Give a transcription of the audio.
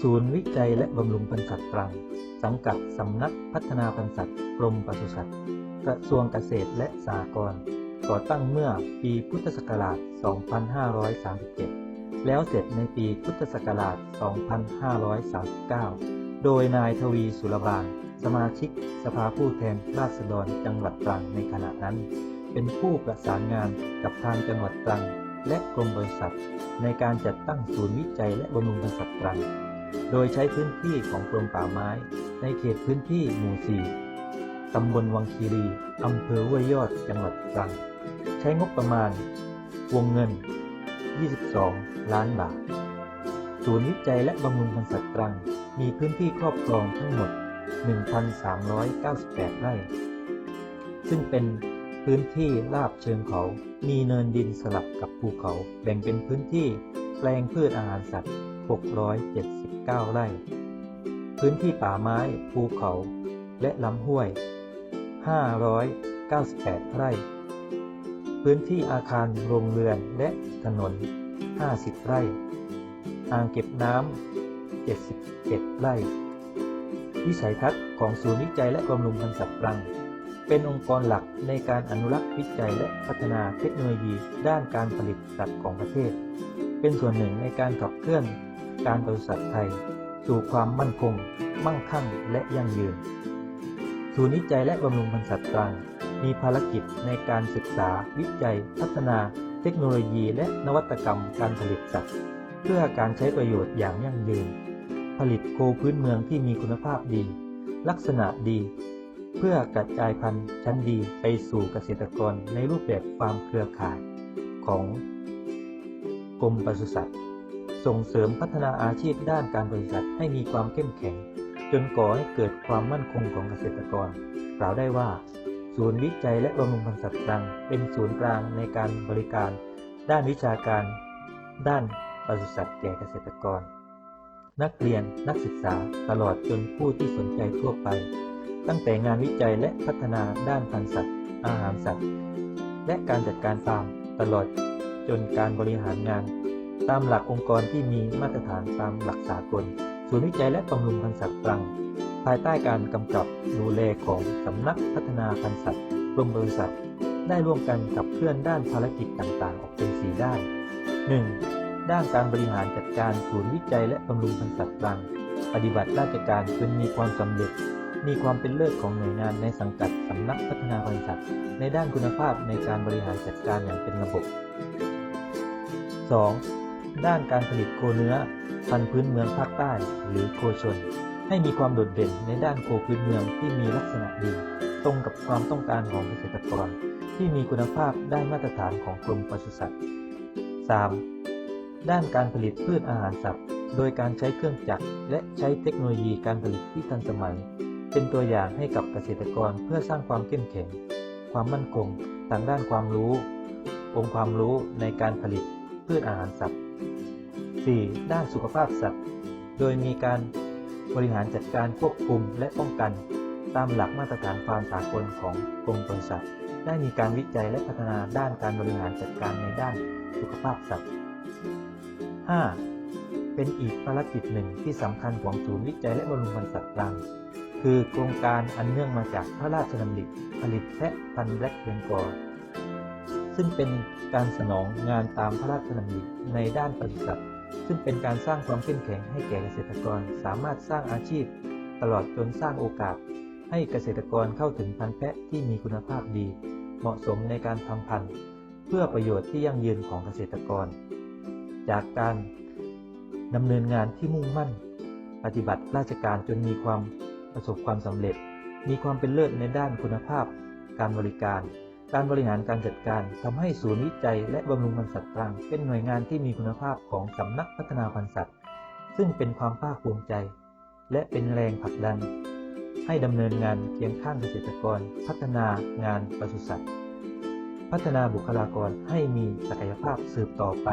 ศูนย์วิจัยและบำรุงพันธุ์สัตว์ตรัง สังกัดสำนักพัฒนาพันธุ์สัตว์กรมปศุสัตว์ กระทรวงเกษตรและสหกรณ์ก่อตั้งเมื่อปีพุทธศักราช 2537 แล้วเสร็จในปีพุทธศักราช 2539 โดยนายทวีสุรบาล สมาชิก สภาผู้แทนราษฎรจังหวัดตรังในขณะนั้น เป็นผู้ประสานงานกับทางจังหวัดตรังและกรมบริษัท ในการจัดตั้งศูนย์วิจัยและบำรุงพันธุ์สัตว์ตรัง โดยใช้พื้นที่ของกรมป่าไม้ ในเขตพื้นที่หมู่ 4 ตำบลวังคีรี อำเภอห้วยยอด จังหวัดตรัง ใช้งบประมาณ วงเงิน 22 ล้านบาท ศูนย์วิจัยและบำรุงพันธุ์สัตว์ตรัง มีพื้นที่ครอบครองทั้งหมด 1,398 ไร่ ซึ่งเป็นพื้นที่ราบเชิงเขา มีเนินดินสลับกับภูเขา แบ่งเป็นพื้นที่แปลงพืชอาหารสัตว์ 670 9 ไร่ พื้นที่ป่าไม้ภูเขาและลำห้วย 598 ไร่ พื้นที่อาคารโรงเรือนและถนน 50 ไร่ อ่างเก็บน้ำ 71 ไร่ วิสัยทัศน์ของศูนย์วิจัยและบำรุงพันธุ์สัตว์ตรัง เป็นองค์กรหลักในการอนุรักษ์วิจัยและพัฒนาเทคโนโลยีด้านการผลิตสัตว์ของประเทศ เป็นส่วนหนึ่งในการขับเคลื่อน การปศุสัตว์ไทย สู่ความมั่นคง มั่งคั่งและยั่งยืนศูนย์วิจัยและบำรุงพันธุ์สัตว์ตรังมีภารกิจในการศึกษา วิจัย พัฒนา เทคโนโลยี และนวัตกรรมการผลิตสัตว์ เพื่อการใช้ประโยชน์อย่างยั่งยืน ผลิตโคพื้นเมืองที่มีคุณภาพดี ลักษณะดี เพื่อกระจายพันธุ์ชั้นดีไปสู่เกษตรกรในรูปแบบฟาร์มเครือข่ายของกรมปศุสัตว์ ส่งเสริมพัฒนาอาชีพด้านการปศุสัตว์ให้มีความเข้มแข็ง จนก่อให้เกิดความมั่นคงของเกษตรกร กล่าวได้ว่า ศูนย์วิจัยและบำรุงพันธุ์สัตว์ตรังเป็นศูนย์กลางในการบริการ ด้านวิชาการ ด้านปศุสัตว์แก่เกษตรกร นักเรียนนักศึกษาตลอดจนผู้ที่สนใจทั่วไป ตั้งแต่งานวิจัยและพัฒนาด้านพันธุ์สัตว์ อาหารสัตว์ และการจัดการฟาร์มตลอดจนการบริหารงาน ตามหลักองค์กรที่มีมาตรฐานตามหลักสากลศูนย์วิจัยและบำรุงพันธุ์สัตว์ตรัง ภายใต้การกำกับดูแลของสำนักพัฒนาพันธุ์สัตว์กรมบริษัท ได้ร่วมกันกับเคลื่อนด้านภารกิจต่างๆ ออกเป็น4ด้าน 1. ด้านการบริหารจัดการศูนย์วิจัยและบำรุงพันธุ์สัตว์ตรัง ปฏิบัติราชการจนมีความสำเร็จ มีความเป็นเลิศของหน่วยงานในสังกัดสำนักพัฒนาพันธุ์สัตว์ ในด้านคุณภาพในการบริหารจัดการอย่างเป็นระบบ 2. ด้านการผลิตโคเนื้อ พันธุ์พื้นเมืองภาคใต้ หรือโคชน ให้มีความโดดเด่นในด้านโคพื้นเมืองที่มีลักษณะดี ตรงกับความต้องการของเกษตรกร ที่มีคุณภาพได้มาตรฐานของกรมปศุสัตว์ 3. ด้านการผลิตพืชอาหารสัตว์ โดยการใช้เครื่องจักรและใช้เทคโนโลยีการผลิตที่ทันสมัย เป็นตัวอย่างให้กับเกษตรกรเพื่อสร้างความเข้มแข็ง ความมั่นคงทางด้านความรู้ องค์ความรู้ในการผลิตพืชอาหารสัตว์ 4. ด้านสุขภาพสัตว์ โดยมีการบริหารจัดการควบคุมและป้องกัน ตามหลักมาตรฐานฟาร์มสากลของกรมปศุสัตว์ ได้มีการวิจัยและพัฒนาด้านการบริหารจัดการในด้านสุขภาพสัตว์ 5. เป็นอีกภารกิจหนึ่งที่สำคัญของศูนย์วิจัยและบำรุงพันธุ์สัตว์ตรังคือโครงการอันเนื่องมาจากพระราชดำริผลิตแพะพันธุ์แบล็กเบงกอลซึ่งเป็นการสนองงานตามพระราชดำริในด้านปศุสัตว์ ซึ่งเป็นการสร้างความเข้มแข็งให้แก่เกษตรกร สามารถสร้างอาชีพ ตลอดจนสร้างโอกาส ให้เกษตรกรเข้าถึงพันธุ์แพะที่มีคุณภาพดี เหมาะสมในการทำพันธุ์ เพื่อประโยชน์ที่ยั่งยืนของเกษตรกร จากการดำเนินงานที่มุ่งมั่น ปฏิบัติราชการจนมีความประสบความสำเร็จ มีความเป็นเลิศในด้านคุณภาพ การบริการ การบริหารการจัดการทำให้ศูนย์วิจัยและบำรุงพันธุ์สัตว์ตรังเป็นหน่วยงานที่มีคุณภาพของสำนักพัฒนาพันธุ์สัตว์ ซึ่งเป็นความภาคภูมิใจ และเป็นแรงผลักดัน ให้ดำเนินงานเคียงข้างเกษตรกร พัฒนางานปศุสัตว์ พัฒนาบุคลากรให้มีศักยภาพสืบต่อไป